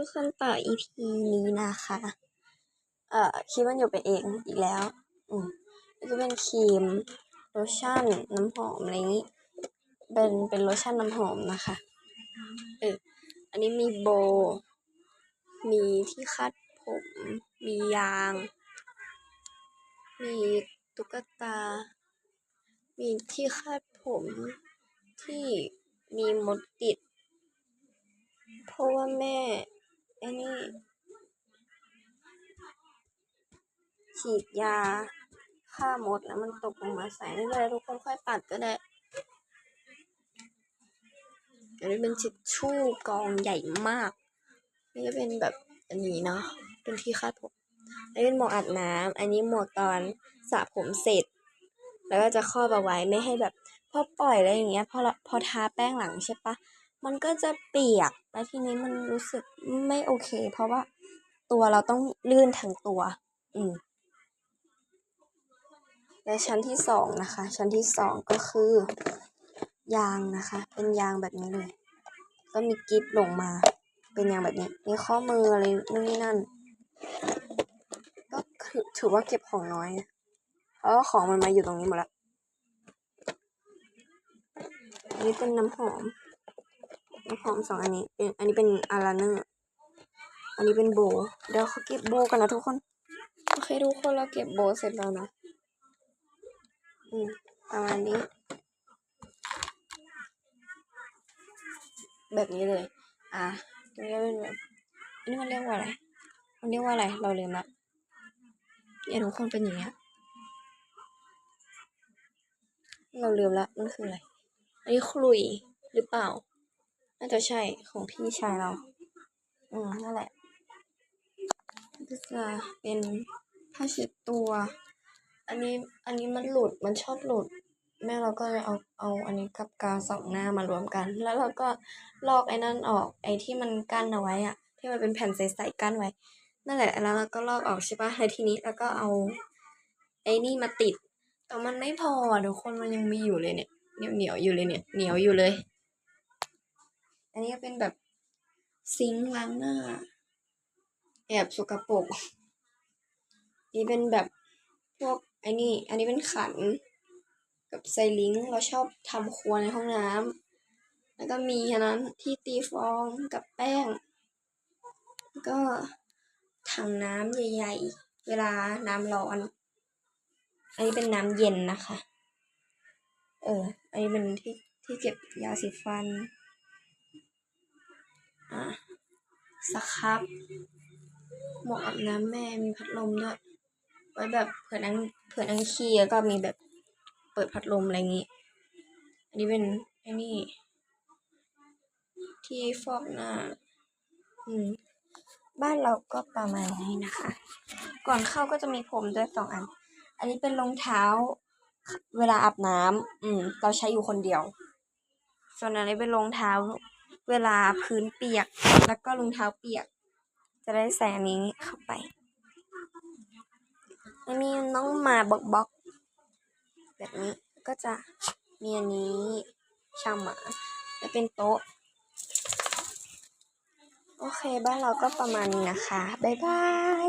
ทุกคนต่อ EP นี้นะคะ เอ่อครีมมันอยู่ไปเองอีกแล้ว อืมนี่ก็เป็นครีมโลชั่นน้ำหอมอะไรอย่างนี้ เป็นเป็นโลชั่นน้ำหอมนะคะเอออันนี้มีโบ มีที่คาดผม มียาง มีตุ๊กตา มีที่คาดผมที่มีมดติด เพราะว่าแม่ ไอ้นี่ฉีดยาฆ่าหมดแล้วมันตกลงมาใส่ไม่เป็นไรทุกคนค่อยปัดก็ได้อันนี้เป็นชิชชู่กองใหญ่มาก นี่ก็เป็นแบบอันนี้เนาะ เป็นที่คาดผมอันนี้เป็นหมวกอาบน้ำอันนี้หมวกตอนสระผมเสร็จ แล้วก็จะครอบเอาไว้ไม่ให้แบบพอปล่อยอะไรอย่างเงี้ย พอพอทาแป้งหลังใช่ปะ มันก็จะเปียกแล้วทีนี้มันรู้สึกไม่โอเค เพราะว่าตัวเราต้องลื่นทั้งตัว อืม และชั้นที่สองนะคะ ชั้นที่สองก็คือ ยางนะคะ เป็นยางแบบนี้เลย ก็มีกิฟลงมา เป็นยางแบบนี้ มีข้อมืออะไรนู่นนี่นั่น ก็คือถือว่าเก็บของน้อยเพราะของมันมาอยู่ตรงนี้หมดแล้วนนี้เป็นน้ำหอม น้ำหอมสองอันนี้เป็นอันนี้เป็นอาราเนอร์อันนี้เป็นโบ เดี๋ยวเขาเก็บโบกันนะทุกคน โอเคทุกคนเราเก็บโบเสร็จแล้วนะ อืมประมาณนี้ แบบนี้เลย อะตรงนี้เป็นแบบอันนี้มันเรียกว่าอะไร มันเรียกว่าอะไร เราลืมละเนี่ยทุกคนเป็นอย่างเงี้ย เราลืมละมันคืออะไร อันนี้คลุยหรือเปล่า น่าจะใช่ของพี่ชายเรา อืมนั่นแหละก็จะเป็นผ้าเช็ดตัว อันนี้อันนี้มันหลุดมันชอบหลุด แม่เราก็เลยเอาเอาอันนี้กับกาวสองหน้ามารวมกัน แล้วเราก็ลอกไอ้นั่นออกไอ้ที่มันกั้นเอาไว้อะที่มันเป็นแผ่นใสๆกั้นไว้ นั่นแหละ แล้วเราก็ลอกออกใช่ปะแล้วทีนี้แล้วก็เอาไอ้นี่มาติด แต่มันไม่พอทุกคนมันยังมีอยู่เลยเนี่ยเหนียวเหนียวๆอยู่เลยเนี่ยเหนียวอยู่เลย อันนี้ก็เป็นแบบซิงค์ล้างหน้า แอบสกปรกนี่เป็นแบบพวกไอ้นี่ อันนี้เป็นขัน กับไซลิงเราชอบทำครัวในห้องน้ำแล้วก็มีอันนั้นที่ตีฟองกับแป้ง แล้วก็ถังน้ำใหญ่ๆ เวลาน้ำร้อน อันนี้เป็นน้ำเย็นนะคะ เออ อันนี้เป็นที่ที่เก็บยาสีฟัน อะสครับหมวกอาบน้ำแม่มีพัดลมด้วย ไว้แบบเผื่อนั่งเผื่อนั่งขี้แล้วก็มีแบบเปิดพัดลมอะไรอย่างงี้ อันนี้เป็นไอ้นี่ ที่ฟอกหน้า อืม บ้านเราก็ประมาณนี้นะคะ ก่อนเข้าก็จะมีผมด้วยสองอัน อันนี้เป็นรองเท้า เวลาอาบน้ำอืม เราใช้อยู่คนเดียว ส่วนอันนี้เป็นรองเท้า เวลาพื้นเปียก แล้วก็รองเท้าเปียก จะได้ใส่อันนี้เข้าไปแล้วมีน้องหมาบล็อกบล็อกแบบนี้ก็จะมีอันนี้ชางหมาแล้วเป็นโต๊ะ โอเคบ้านเราก็ประมาณนี้นะคะ บ๊ายบาย